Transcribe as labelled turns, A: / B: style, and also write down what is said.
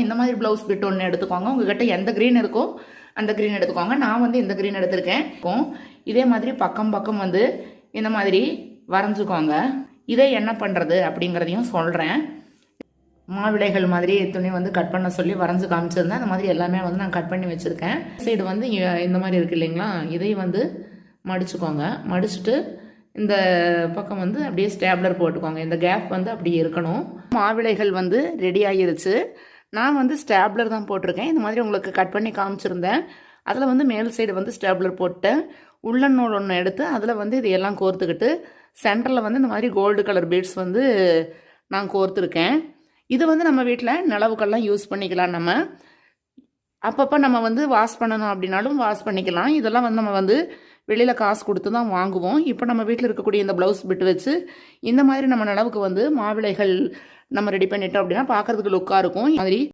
A: இந்த மாதிரி blouse bit ஒன்று எடுத்துக்கோங்க. உங்ககிட்ட எந்த க்ரீன் இருக்கோ அந்த க்ரீன் எடுத்துக்கோங்க. நான் வந்து இந்த க்ரீன் எடுத்திருக்கேன். இதே மாதிரி பக்கம் பக்கம் வந்து இந்த மாதிரி வரைஞ்சிக்கோங்க. இதை என்ன பண்ணுறது அப்படிங்கிறதையும் சொல்கிறேன் மாவிளைகள் மாதிரி துணி வந்து கட் பண்ண சொல்லி வரைஞ்சி காமிச்சிருந்தேன். அந்த மாதிரி எல்லாமே வந்து நான் கட் பண்ணி வச்சுருக்கேன். சைடு வந்து இந்த மாதிரி இருக்கு இல்லைங்களா? இதை வந்து மடிச்சுக்கோங்க. மடிச்சுட்டு இந்த பக்கம் வந்து அப்படியே ஸ்டேப்லர் போட்டுக்கோங்க. இந்த கேப் வந்து அப்படியே இருக்கணும். மாவிளைகள் வந்து ரெடி ஆகிருச்சு நான் வந்து ஸ்டேப்லர் தான் போட்டிருக்கேன். இந்த மாதிரி உங்களுக்கு கட் பண்ணி காமிச்சிருந்தேன். அதில் வந்து மேல் சைடு வந்து ஸ்டேப்லர் போட்டேன். உள்ளன் நூல் ஒன்று எடுத்து அதில் வந்து இதையெல்லாம் கோர்த்துக்கிட்டு சென்டரில் வந்து இந்த மாதிரி கோல்டு கலர் பீட்ஸ் வந்து நான் கோர்த்துருக்கேன். இது வந்து நம்ம வீட்டில் நிலவுக்கெல்லாம் யூஸ் பண்ணிக்கலாம் நம்ம. அப்பப்போ நம்ம வந்து வாஷ் பண்ணணும் அப்படின்னாலும் வாஷ் பண்ணிக்கலாம். இதெல்லாம் வந்து நம்ம வந்து வெளியில் காசு கொடுத்து தான் வாங்குவோம். இப்போ நம்ம வீட்டில் இருக்கக்கூடிய இந்த ப்ளவுஸ் பிட்டு வச்சு இந்த மாதிரி நம்ம நிலவுக்கு வந்து மாவிளைகள் நம்ம ரெடி பண்ணிட்டோம் அப்படின்னா பார்க்கறதுக்கு லுக்காக இருக்கும். மாதிரி